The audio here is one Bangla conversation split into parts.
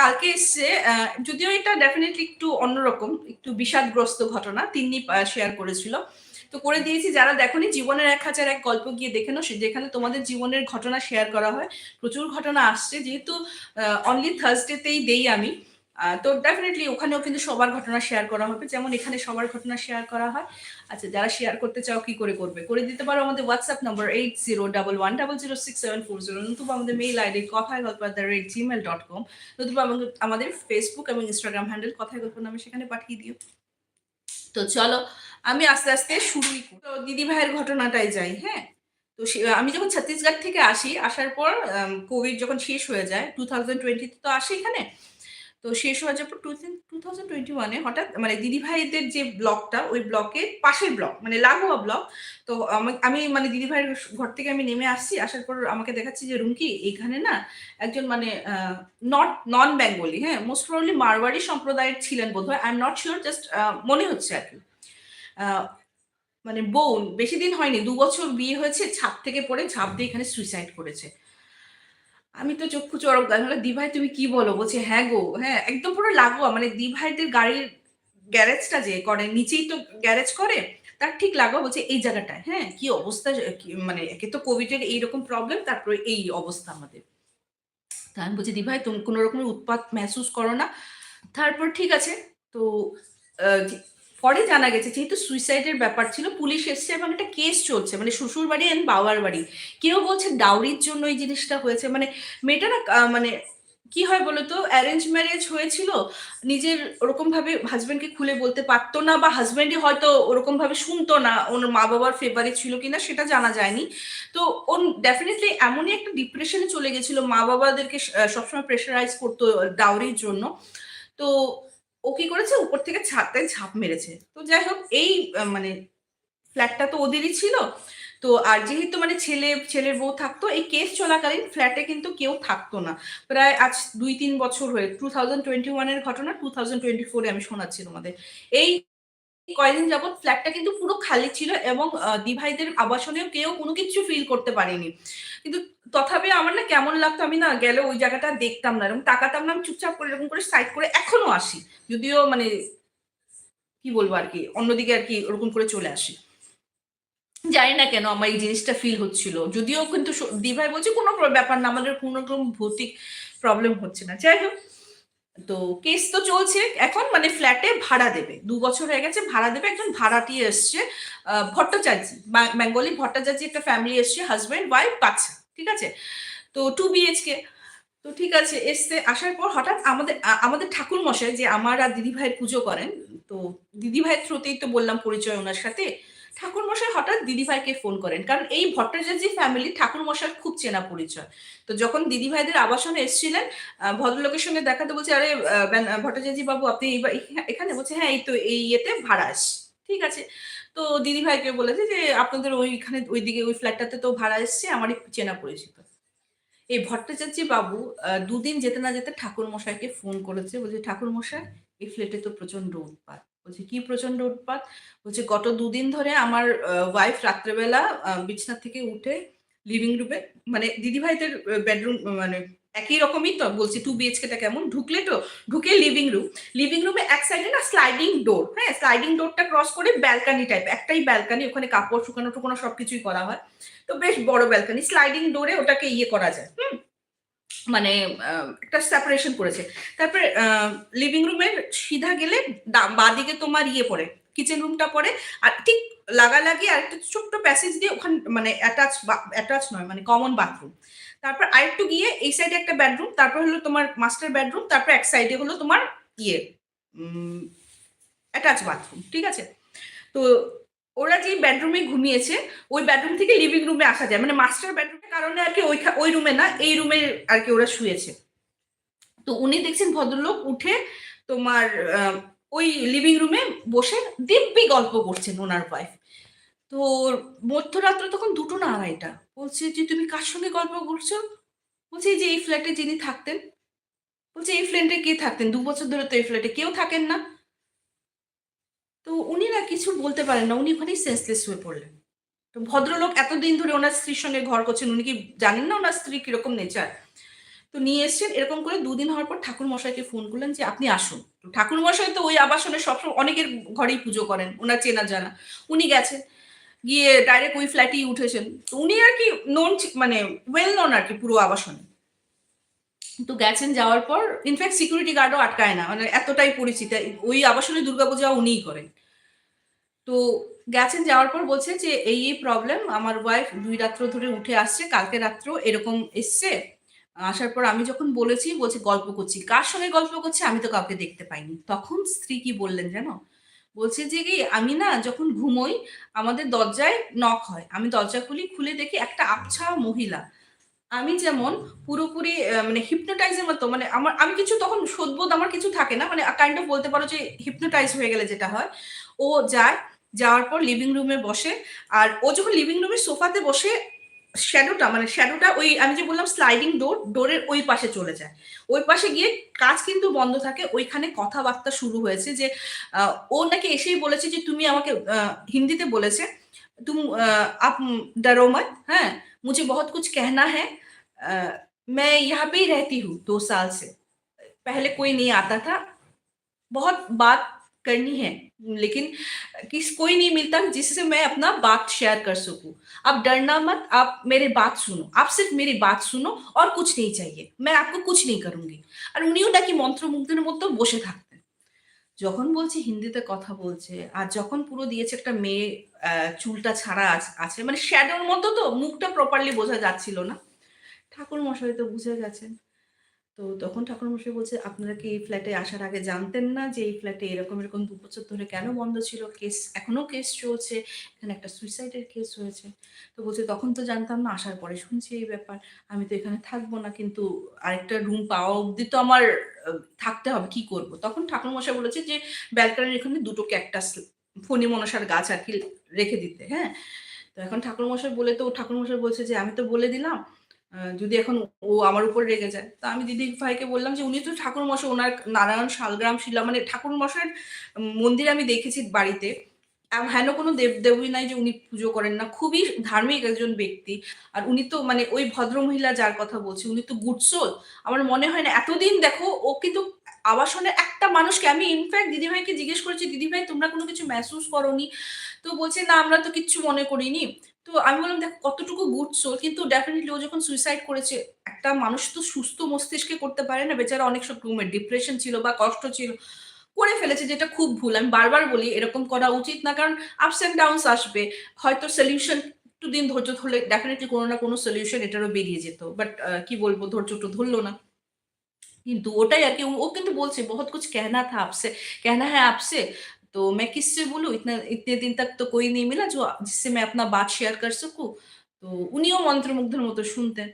কালকে এসছে যদিও এটা ডেফিনেটলি একটু অন্যরকম, একটু বিষাদগ্রস্ত ঘটনা তিনি শেয়ার করেছিল। তো করে দিয়েছি, যারা দেখোনি, জীবনের এক হাজার এক গল্প গিয়ে দেখে নাও যেখানে তোমাদের জীবনের ঘটনা শেয়ার করা হয়। প্রচুর ঘটনা আসছে, যেহেতু অনলি থার্সডেতেই দেই আমি। তো ডেফিনেটলি ওখানেও কিন্তু সবার ঘটনা শেয়ার করা হবে। যেমন এখানে সবার ঘটনা শেয়ার করা হয়। আচ্ছা যারা শেয়ার করতে চাও কি করে করবে? করে দিতে পারো আমাদের WhatsApp number eight zero double one double zero six seven four zero নতুবা আমাদের মেইল আইডি কথায় গল্প the rate Gmail dot com নতুবা আমাদের- ফেসবুক এবং ইনস্টাগ্রাম হ্যান্ডেল কথায় গল্প নামে সেখানে পাঠিয়ে দিও। তো চলো, আমি আস্তে আস্তে শুরুই করি। তো দিদি ভাইয়ের ঘটনাটাই যাই হ্যাঁ? তো আমি যখন ছত্তিশগড় থেকে আসি, আসার পর কোভিড যখন শেষ হয়ে যায় টু থাউজেন্ড টোয়েন্টিতে তো আসি এখানে। তো শেষ যাওয়ার পর টু থাউজেন্ড টোয়েন্টি ওয়ানে হঠাৎ মানে দিদি ভাইদের যে ব্লকটা, ওই ব্লকের পাশের ব্লক মানে লাগোয়া ব্লক, তো আমা- মানে দিদি ভাইয়ের ঘর থেকে আমি নেমে আসছি, আসার পর আমাকে দেখাচ্ছি যে রুমকি, এখানে না একজন মানে নট নন বেঙ্গলি হ্যাঁ মোস্ট প্রবলি মারওয়ারি সম্প্রদায়ের ছিলেন বোধ হয় I am not sure just মনে হচ্ছে আর কি। মানে বোন, বেশি দিন হয়নি, দু বছর বিয়ে হয়েছে, ছাদ থেকে পড়ে ঝাঁপ দিয়ে এখানে সুইসাইড করেছে। আমি তো চক্ষু চড়ক গাছ বলে দিভাই, তুমি কি বলো? বলছে হ্যাঁ গো হ্যাঁ একদম পুরো লাগোয়া। মানে দিভাইদের গাড়ির গ্যারেজটা যে করে, নিচেই তো গ্যারেজ করে, তার ঠিক লাগোয়া। বলছে, এই জায়গাটায় হ্যাঁ কি অবস্থা মানে একে তো কোভিডের এইরকম প্রবলেম তারপরে এই অবস্থা আমাদের। তা আমি বলছি, দিভাই, তুমি কোনো রকমের উৎপাত মেহসুস করো না। তারপর ঠিক আছে, তো পরে জানা গেছে, যেহেতু সুইসাইডের ব্যাপার ছিল পুলিশ এসছে এবং একটা কেস চলছে মানে শ্বশুর বাড়ি এন্ড বাবার বাড়ি। কেউ বলছে ডাউরির জন্য এই জিনিসটা হয়েছে মানে মেয়েটা না মানে কি হয় বলতো অ্যারেঞ্জ ম্যারেজ হয়েছিল, নিজের ওরকম ভাবে হাজবেন্ডকে খুলে বলতে পারতো না বা হাজবেন্ডই হয়তো ওরকম ভাবে শুনতো না, ওর মা বাবার ফেভারে ছিল কিনা সেটা জানা যায়নি। তো ও ডেফিনেটলি এমনই একটা ডিপ্রেশনে চলে গেছিল মা বাবাদেরকে সবসময় প্রেশারাইজ করতো ডাউরির জন্য। তো ও কি করেছে? উপর থেকে ছাদে ঝাঁপ মেরেছে। তো যাই হোক, এই মানে ফ্ল্যাটটা তো ওদেরই ছিল। তো আর যেহেতু মানে ছেলে, ছেলের বউ থাকতো, এই কেস চলাকালীন ফ্ল্যাটে কিন্তু কেউ থাকতো না। প্রায় আজ দুই তিন বছর হয়ে টু থাউজেন্ড টোয়েন্টি ওয়ানের ঘটনা টু থাউজেন্ড টোয়েন্টি ফোরে আমি শোনাচ্ছি তোমাদের। এই কয়েকদিন যাবৎ ফ্ল্যাটটা কিন্তু পুরো খালি ছিল এবং দিভাইদের আবাসনেও কেউ কোনো কিছু ফিল করতে পারেনি। কিন্তু তথাপি আমার না কেমন লাগতো, আমি না গেলে ওই জায়গাটা দেখতাম না এরকম তাকাতাম না, আমি চুপচাপ করে এরকম করে সাইড করে এখনও আসি। যদিও মানে কি বলব আর কি, অন্যদিকে আর কি ওরকম করে চলে আসি। জানি না কেন আমার এই জিনিসটা ফিল হচ্ছিল। যদিও কিন্তু দিভাই বলছে কোনো ব্যাপার না, আমাদের কোনো রকম ভৌতিক প্রবলেম হচ্ছে না। যাই হোক তো কেস তো চলছে, এখন মানে ফ্ল্যাটে ভাড়া দেবে। দু বছর হয়ে গেছে, ভাড়া দেবে, একজন ভাড়াটিয়ে এসছে ভট্টাচার্য বেঙ্গলি ভট্টাচার্য, একটা ফ্যামিলি এসছে হাজব্যান্ড ওয়াইফ বাচ্চা, ঠিক আছে? তো টু বিএইচকে তো ঠিক আছে, এসছে, আসার পর হঠাৎ আমাদের আমাদের ঠাকুর মশাই যে আমার আর দিদি ভাইয়ের পুজো করেন, তো দিদি ভাইয়ের থ্রুতেই তো বললাম পরিচয় ওনার সাথে ঠাকুর মশাই হঠাৎ দিদি ভাইকে ফোন করেন। কারণ এই ভট্টাচার্য ফ্যামিলি ঠাকুর মশাই খুব চেনা পরিচয়। তো যখন দিদি ভাইদের আবাসনে এসেছিলেন ভদ্রলোকের সঙ্গে দেখাতে বলছে, আরে ভট্টাচার্য বাবু, আপনি এখানে? বলছে হ্যাঁ এই তো, এই ইয়েতে ভাড়া ঠিক আছে? তো দিদি ভাইকে বলেছে যে, আপনাদের ওইখানে, ওইদিকে, ওই ফ্ল্যাটটাতে তো ভাড়া এসছে, আমারই চেনা পরিচিত। এই ভট্টাচার্য বাবু দুদিন যেতে না যেতে ঠাকুর মশাইকে ফোন করেছে। বলছে ঠাকুর মশাই এই ফ্ল্যাটে তো প্রচণ্ড উৎপাত। বলছে, কি প্রচণ্ড উৎপাত? বলছে, গত দুদিন ধরে আমার ওয়াইফ রাত্রেবেলা বিছনা থেকে উঠে লিভিং রুমে মানে দিদিভাইদের বেডরুম মানে একই রকমই তো, বলছি টু বিএচকেটা কেমন? ঢুকলে তো, ঢুকে লিভিং রুম লিভিং রুমে এক সাইডে না স্লাইডিং ডোর হ্যাঁ স্লাইডিং ডোরটা ক্রস করে ব্যালকানি টাইপ একটাই ব্যালকানি ওখানে কাপড় শুকানো টুকানো সবকিছুই করা হয়। তো বেশ বড় ব্যালকানি স্লাইডিং ডোরে ওটাকে ইয়ে করা যায়, হুম? মানে একটা সেপারেশন করেছে। তারপরে লিভিং রুমের সিধা গেলে বাঁদিকে তোমার ইয়ে পড়ে কিচেন রুমটা পড়ে, আর ঠিক লাগালাগি আর একটা ছোট্ট প্যাসেজ দিয়ে ওখানে মানে অ্যাটাচ অ্যাটাচ নয় মানে কমন বাথরুম তারপর আরেকটু গিয়ে এই সাইডে একটা বেডরুম তারপর হলো তোমার মাস্টার বেডরুম তারপর এক সাইডে হলো তোমার ইয়ে অ্যাটাচ বাথরুম ঠিক আছে? তো ওরা যে বেডরুমে ঘুমিয়েছে, ওই বেডরুম থেকে লিভিং রুমে আসা যায়। মানে মাস্টার বেডরুমের কারণে আর কি ওই ওই রুমে না, এই রুমে আর কি ওরা শুয়েছে। তো উনি দেখছেন ভদ্রলোক উঠে তোমার ওই লিভিং রুমে বসে দিব্যি গল্প করছেন ওনার ওয়াইফ তো মধ্যরাত্রে তখন দুটো না আড়াইটা। বলছে যে, তুমি কার সঙ্গে গল্প করছ? বলছে যে এই ফ্ল্যাটে যিনি থাকতেন। বলছে, এই ফ্ল্যাটে কে থাকতেন? দু বছর ধরে তো এই ফ্ল্যাটে কেউ থাকেন না। তো উনি না কিছু বলতে পারেন না, উনি ওখানেই সেন্সলেস হয়ে পড়লেন। তো ভদ্রলোক এতদিন ধরে ওনার স্ত্রীর সঙ্গে ঘর করছেন, উনি কি জানেন না ওনার স্ত্রী কীরকম নেচার তো নিয়ে এসছেন, এরকম করে দুদিন হওয়ার পর ঠাকুর মশাইকে ফোন করলেন যে, আপনি আসুন। তো ঠাকুর মশাই তো ওই আবাসনে সবসময় অনেকের ঘরেই পুজো করেন, ওনার চেনা জানা। উনি গেছেন, গিয়ে ডাইরেক্ট ওই ফ্ল্যাটেই উঠেছেন। তো উনি আর কি নোন মানে ওয়েল নোন আর কি পুরো আবাসনে। তো গেছেন যাওয়ার পর ইনফ্যাক্ট সিকিউরিটি গার্ডও আটকায় না। মানে এতটাই পরিচিত। ওই আবাসনে দুর্গাপূজা উনিই করেন। তো গেছেন যাওয়ার পর বলছে যে, এই এই প্রবলেম আমার ওয়াইফ দুই রাত্র ধরে উঠে আসছে, কালকে রাত্র এরকম এসছে। আসার পর আমি যখন বলেছি, বলছে, গল্প করছি। কার সঙ্গে গল্প করছি? আমি তো কাউকে দেখতে পাইনি। তখন স্ত্রী কি বললেন জানো? বলছে যে কি আমি না যখন ঘুমোই, আমাদের দরজায় নক হয়। আমি দরজা খুলি, খুলে দেখি একটা আবছা মহিলা আমি যেমন পুরোপুরি মানে হিপনোটাইজের মতো মানে আমার, আমি কিছু তখন সদবোধ আমার কিছু থাকে না মানে কাইন্ড অফ বলতে পারো যে হিপনোটাইজ হয়ে গেলে যেটা হয়, ও যায়, যাওয়ার পর লিভিং রুমে বসে, আর ও যখন লিভিং রুমে সোফাতে বসে শ্যাডোটা মানে শ্যাডোটা ওই, আমি যে বললাম স্লাইডিং ডোর ডোরের ওই পাশে চলে যায়। ওই পাশে গিয়ে কাজ কিন্তু বন্ধ থাকে, ওইখানে কথাবার্তা শুরু হয়েছে যে ও নাকি এসেই বলেছে যে, তুমি আমাকে হিন্দিতে বলেছে, তুম আপ ডারোমাত হ্যাঁ मुझे बहुत कुछ कहना है अ, मैं यहाँ पे ही रहती हूँ दो साल से पहले कोई नहीं आता था बहुत बात करनी है लेकिन किस कोई नहीं मिलता जिससे मैं अपना बात शेयर कर सकूं आप डरना मत आप मेरे बात सुनो आप सिर्फ मेरी बात सुनो और कुछ नहीं चाहिए मैं आपको कुछ नहीं करूंगी আর উনিও নাকি মন্ত্রমুগ্ধের মতো বসে থাকতেন যখন বলছি হিন্দিতে কথা বলছে, আর যখন পুরো দিয়েছে একটা মেয়ে চুলটা ছাড়া আছে মানে শ্যাডোর মতো তো, মুখটা প্রপারলি বোঝা যাচ্ছিল না। ঠাকুর মশাই তো বুঝে গেছেন। তো তখন ঠাকুরমশাই বলছে, আপনারা কি এই ফ্ল্যাটে আসার আগে জানতেন না যে এই ফ্ল্যাটে এরকম এরকম দু বছর ধরে কেন বন্ধ ছিল? কেস, এখনও কেস চলছে। এখানে একটা সুইসাইডের কেস হয়েছে। তো বলছে, তখন তো জানতাম না, আসার পরে শুনছি এই ব্যাপার। আমি তো এখানে থাকব না, কিন্তু আরেকটা রুম পাওয়া অবধি তো আমার থাকতে হবে, কি করব? তখন ঠাকুরমশাই বলেছে যে, ব্যালকানির এখানে দুটো ক্যাকটাস ফণি মনসার গাছ আর কি রেখে দিতে। হ্যাঁ? তো এখন ঠাকুরমশাই বলে, তো ঠাকুরমশাই বলছে যে, আমি তো বলে দিলাম যদি এখন ও আমার উপর রেগে যায়। তা আমি দিদি ভাইকে বললাম যে, উনি তো ঠাকুর মশাই, ওনার নারায়ণ শালগ্রাম শিলা মানে ঠাকুর মশাইয়ের মন্দির আমি দেখেছি বাড়িতে। হেন কোনো দেব দেবী নাই যে উনি পুজো করেন না। খুবই ধার্মিক একজন ব্যক্তি। আর উনি তো মানে ওই ভদ্র মহিলা যার কথা বলছি, উনি তো গুড সোল আমার মনে হয় না, এতদিন দেখো, ও কিন্তু আবাসনের একটা মানুষকে, আমি ইনফ্যাক্ট দিদিভাইকে জিজ্ঞেস করেছি দিদিভাই তোমরা কোনো কিছু মেহসুস করনি? তো বলছে, না, আমরা তো কিচ্ছু মনে করিনি। তো আমি বললাম, দেখো, কতটুকু গুড সোল কিন্তু ডেফিনেটলি ও যখন সুইসাইড করেছে, একটা মানুষ তো সুস্থ মস্তিষ্কে করতে পারে না, বেচারা অনেক সব রুমের ডিপ্রেশন ছিল বা কষ্ট ছিল, করে ফেলেছে, যেটা খুব ভুল। আমি বারবার বলি, এরকম করা উচিত না, কারণ আপস অ্যান্ড ডাউনস আসবে। হয়তো সলিউশন একটু দিন ধৈর্য ধরলে ডেফিনেটলি কোনো না কোনো সলিউশন এটারও বেরিয়ে যেত। বাট কি বলব ধৈর্যটা ধরলো না। কিন্তু ওটাই আর কি, ও কিন্তু বলছে, বহুত কিছু কেহনা থা আপসে। কেহনা হ্যাঁ আপসে? तो मैं किससे बोलूं इतना इतने दिन तक तो कोई नहीं मिला जो जिससे मैं अपना बात शेयर कर सकूं তো উনিও মন্ত্রমুগ্ধের মতো শুনতেন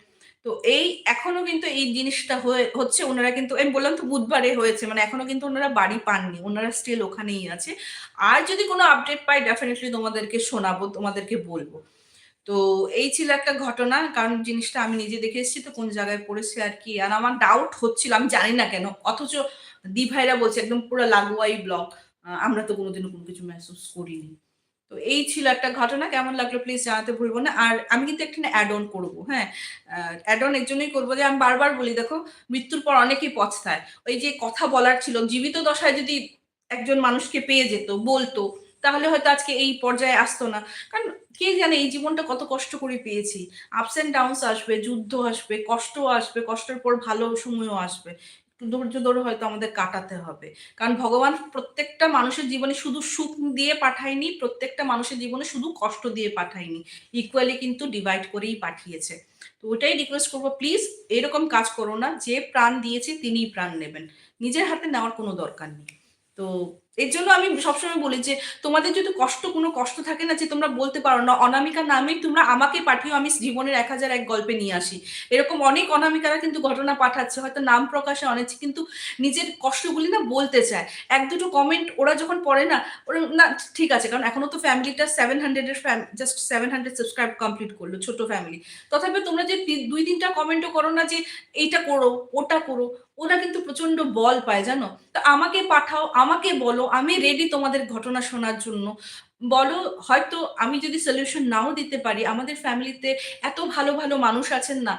তো এই এখনো কিন্তু এই জিনিসটা হয়ে হচ্ছে ওনারা কিন্তু আমি বললাম তো বুধবারে হয়েছে মানে এখনো কিন্তু ওনারা বাড়ি পাননি ওনারা স্টিল ওখানেই আছে আর যদি কোনো আপডেট পাই ডেফিনেটলি তোমাদেরকে শোনাবো তোমাদেরকে বলবো তো এই ছিল একটা ঘটনা কারণ জিনিসটা আমি নিজে দেখে এসেছি তো কোন জায়গায় পড়েছে আর কি আর আমার ডাউট হচ্ছিল আমি জানি না কেন অথচ দি ভাইরা বলছে একদম পুরো লাগোয়াই ব্লক আমরা তো কোনোদিনও কোনো কিছু মেহসুস করিনি। তো এই ছিল একটা ঘটনা, কেমন লাগল প্লিজ জানাতে ভুলবো না। আর আমি কিন্তু একটা অ্যাড অন করব হ্যাঁ? অ্যাড অন এর জন্যই করব যে আমি বারবার বলি, দেখো, মৃত্যুর পর অনেকেই পথথায় ওই যে কথা বলার ছিল, জীবিত দশায় যদি একজন মানুষকে পেয়ে যেত, বলতো, তাহলে হয়তো আজকে এই পর্যায়ে আসতো না। কারণ কে জানে, এই জীবনটা কত কষ্ট করে পেয়েছি। আপস অ্যান্ড ডাউনস আসবে, যুদ্ধ আসবে, কষ্ট আসবে, কষ্টের পর ভালো সময়ও আসবে। ধৈর্য ধরে হয়তো আমাদের কাটাতে হবে। কারণ ভগবান প্রত্যেকটা মানুষের জীবনে শুধু সুখ দিয়ে পাঠায়নি, প্রত্যেকটা মানুষের জীবনে শুধু কষ্ট দিয়ে পাঠায়নি। ইকুয়ালি কিন্তু ডিভাইড করেই পাঠিয়েছে। তো ওটাই রিকোয়েস্ট করব প্লিজ এরকম কাজ করো না, যে প্রাণ দিয়েছে তিনিই প্রাণ নেবেন। নিজের হাতে নেওয়ার কোনো দরকার নেই। তো এর জন্য আমি সবসময় বলি যে, তোমাদের যদি কষ্ট, কোনো কষ্ট থাকে না যে তোমরা বলতে পারো না, অনামিকা নামেই তোমরা আমাকে পাঠিও আমি জীবনের এক হাজার এক গল্পে নিয়ে আসি। এরকম অনেক অনামিকারা কিন্তু ঘটনা পাঠাচ্ছে, হয়তো নাম প্রকাশে অনেক, কিন্তু নিজের কষ্টগুলি না বলতে চায়। এক দুটো কমেন্ট ওরা যখন পড়ে না, ওরা না, ঠিক আছে, কারণ এখনও তো ফ্যামিলিটা সেভেন হান্ড্রেডের just seven hundred subscribe complete করল, ছোট ফ্যামিলি তথাপি তোমরা যে দুই, তিনটা কমেন্টও করো না যে, এইটা করো, ওটা করো ওরা কিন্তু প্রচণ্ড বল পায়, জানো? তো আমাকে পাঠাও, আমাকে বলো, আমি রেডি তোমাদের ঘটনা শোনার জন্য। বলো, হয়তো আমি যদি সলিউশন নাও দিতে পারি, আমাদের ফ্যামিলিতে এত ভালো ভালো মানুষ আছেন না,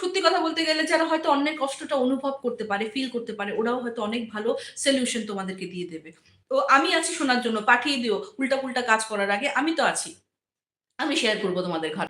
সত্যি কথা বলতে গেলে যারা হয়তো অন্যের কষ্টটা অনুভব করতে পারে ফিল করতে পারে, ওরাও হয়তো অনেক ভালো সলিউশন তোমাদেরকে দিয়ে দেবে। তো আমি আছি শোনার জন্য, পাঠিয়ে দিও উল্টা পুল্টা কাজ করার আগে, আমি তো আছি। আমি শেয়ার করব তোমাদের ঘর